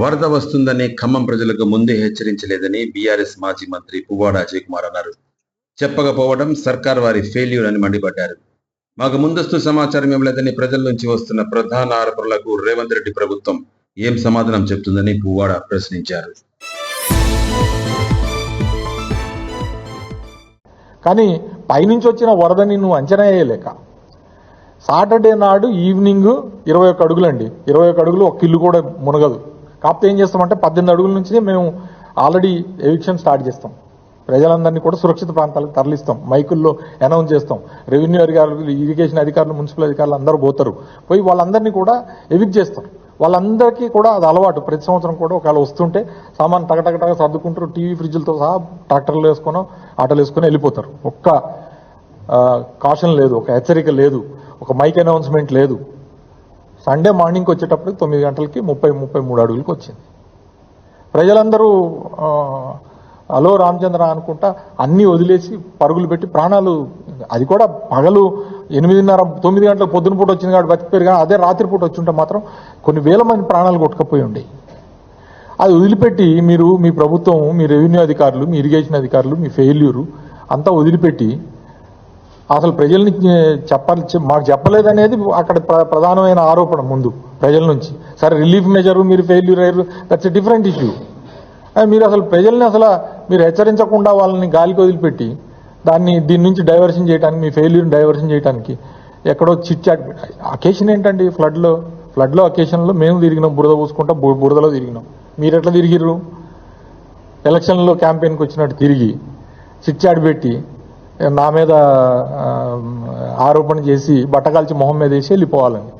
వరద వస్తుందని ఖమ్మం ప్రజలకు ముందే హెచ్చరించలేదని బీఆర్ఎస్ మాజీ మంత్రి పువ్వాడ అజయ్ కుమార్ అన్నారు. చెప్పకపోవడం సర్కార్ వారి ఫెయిల్యూర్ అని మండిపడ్డారు. మాకు ముందస్తు సమాచారం ఇవ్వలేదని ప్రజల నుంచి వస్తున్న ప్రధాన ఆరోపణలకు రేవంత్ రెడ్డి ప్రభుత్వం ఏం సమాధానం చెప్తుందని పువ్వాడ ప్రశ్నించారు. కానీ పైనుంచి వచ్చిన వరదని నువ్వు అంచనా వేయలేక. సాటర్డే నాడు ఈవినింగ్ ఇరవై ఒక్క అడుగులండి. ఇరవై ఒక్క అడుగులు ఒక ఇల్లు కూడా మునగదు. కాకపోతే ఏం చేస్తామంటే పద్దెనిమిది అడుగుల నుంచి మేము ఆల్రెడీ ఎవిక్షన్ స్టార్ట్ చేస్తాం. ప్రజలందరినీ కూడా సురక్షిత ప్రాంతాలకు తరలిస్తాం. మైకుల్లో అనౌన్స్ చేస్తాం. రెవెన్యూ అధికారులు ఇరిగేషన్ అధికారులు మున్సిపల్ అధికారులు అందరూ పోతారు. పోయి వాళ్ళందరినీ కూడా ఎవిక్ చేస్తాం. వాళ్ళందరికీ కూడా అది అలవాటు. ప్రతి సంవత్సరం కూడా ఒకవేళ వస్తుంటే సామాన్ టగటగటగా సర్దుకుంటారు టీవీ ఫ్రిడ్జ్లతో సహా ట్రాక్టర్లు వేసుకొని ఆటోలు వేసుకొని వెళ్ళిపోతారు. ఒక్క కాషన్ లేదు ఒక హెచ్చరిక లేదు ఒక మైక్ అనౌన్స్మెంట్ లేదు. సండే మార్నింగ్కి వచ్చేటప్పుడు తొమ్మిది గంటలకి ముప్పై ముప్పై మూడు అడుగులకి వచ్చింది. ప్రజలందరూ అలో హలో రామచంద్ర అనుకుంటా అన్నీ వదిలేసి పరుగులు పెట్టి ప్రాణాలు అది కూడా పగలు ఎనిమిదిన్నర తొమ్మిది గంటలకు పొద్దున పూట వచ్చింది కాబట్టి బతికిపోయారు కానీ అదే రాత్రిపూట వచ్చి ఉంటే మాత్రం కొన్ని వేల మంది ప్రాణాలు కొట్టుకపోయి ఉండేవి అది వదిలిపెట్టి మీరు మీ ప్రభుత్వం మీ రెవెన్యూ అధికారులు మీ ఇరిగేషన్ అధికారులు మీ ఫెయిల్యూరు అంతా వదిలిపెట్టి అసలు ప్రజల్ని చెప్పాలి మాకు చెప్పలేదనేది అక్కడ ప్ర- ప్రధానమైన ఆరోపణ ముందు ప్రజల నుంచి. సరే రిలీఫ్ మెజర్ మీరు ఫెయిల్యూర్ అయ్యారు దట్స్ డిఫరెంట్ ఇష్యూ మీరు అసలు ప్రజల్ని అసలు మీరు హెచ్చరించకుండా వాళ్ళని గాలికి వదిలిపెట్టి దాన్ని దీని నుంచి డైవర్షన్ చేయడానికి మీ ఫెయిల్యూర్ని డైవర్షన్ చేయడానికి ఎక్కడో చిట్ చాట్ అకేషన్ ఏంటండి ఫ్లడ్లో ఫ్లడ్లో అకేషన్లో మేము తిరిగినాం బురద పూసుకుంటాం బు- బురదలో తిరిగినాం. మీరు ఎట్లా తిరిగిర్రు? ఎలక్షన్లో క్యాంపెయిన్కి వచ్చినట్టు తిరిగి చిట్చాట్ పెట్టి నా మీద ఆరోపణ చేసి బట్టకాల్చి మొహం మీద వేసి వెళ్ళిపోవాలని